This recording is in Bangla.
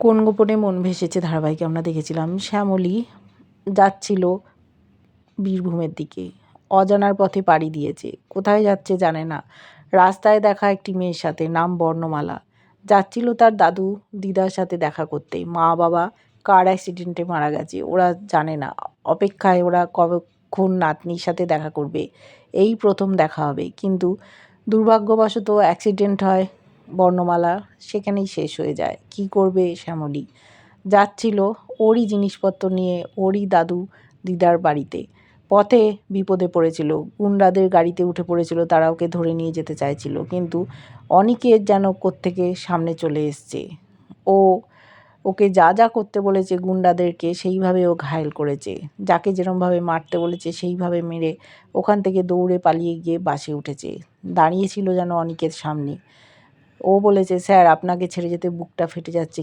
কোন গোপনে মন ভেসেছে ধারাবাহিকে? আমরা দেখেছিলাম শ্যামলী যাচ্ছিল বীরভূমের দিকে। অজানার পথে পাড়ি দিয়েছে। কোথায় যাচ্ছে জানে না। রাস্তায় দেখা একটি মেয়ের সাথে, নাম বর্ণমালা। যাচ্ছিল তার দাদু দিদার সাথে দেখা করতে। মা বাবা কার অ্যাক্সিডেন্টে মারা গেছে ওরা জানে না। অপেক্ষায় ওরা কতক্ষণ নাতনির সাথে দেখা করবে। এই প্রথম দেখা হবে। কিন্তু দুর্ভাগ্যবশত অ্যাক্সিডেন্ট হয় বর্ণমালা সেখানেই শেষ হয়ে যায়। কি করবে শ্যামলী? যাচ্ছিল ওরই জিনিসপত্র নিয়ে ওরই দাদু দিদার বাড়িতে। পথে বিপদে পড়েছিল। গুন্ডাদের গাড়িতে উঠে পড়েছিল, তারা ওকে ধরে নিয়ে যেতে চাইছিল। কিন্তু অনিকের যেন কোত্থেকে সামনে চলে এসছে। ও, ওকে যা যা করতে বলেছে গুন্ডাদেরকে, সেইভাবে ও ঘায়েল করেছে। যাকে যেরমভাবে মারতে বলেছে, সেইভাবে মেরে ওখান থেকে দৌড়ে পালিয়ে গিয়ে বাসে উঠেছে। দাঁড়িয়েছিল যেন অনিকের সামনে। ও বলেছে স্যার আপনাকে ছেড়ে যেতে বুকটা ফেটে যাচ্ছে।